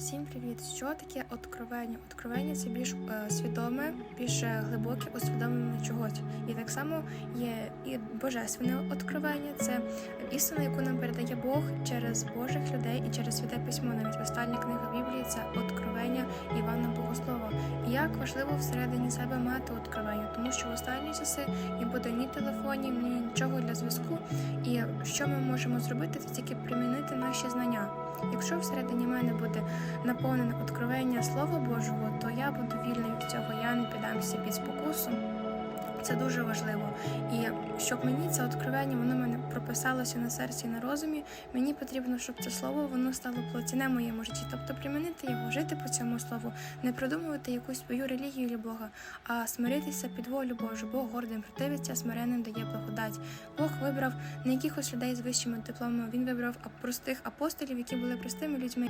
Всім привіт! Що таке откровення? Откровення це більш е, свідоме, більш е, глибоке усвідомлення чогось. І так само є і божественне откровення це істина, яку нам передає Бог через Божих людей і через святе письмо. Навіть остання книга Біблії це откровення Івана Богослова. І як важливо всередині себе мати откровення, тому що в останні часи не буде ні телефонів, ні нічого для зв'язку. І що ми можемо зробити, це тільки примінити наші знання. Якщо всередині мене буде наповнене откровення Слова Божого, то я буду вільний від цього, я не піддамся під спокусу. Це дуже важливо. І щоб мені це откровення, воно мене прописалося на серці і на розумі. Мені потрібно, щоб це слово воно стало плотіне моєму житті. Тобто примінити його, жити по цьому слову, не придумувати якусь свою релігію чи Бога, а смиритися під волю Божу. Бог гордим противиться, смиренним дає благодать. Бог вибрав не якихось людей з вищими дипломами, він вибрав простих апостолів, які були простими людьми.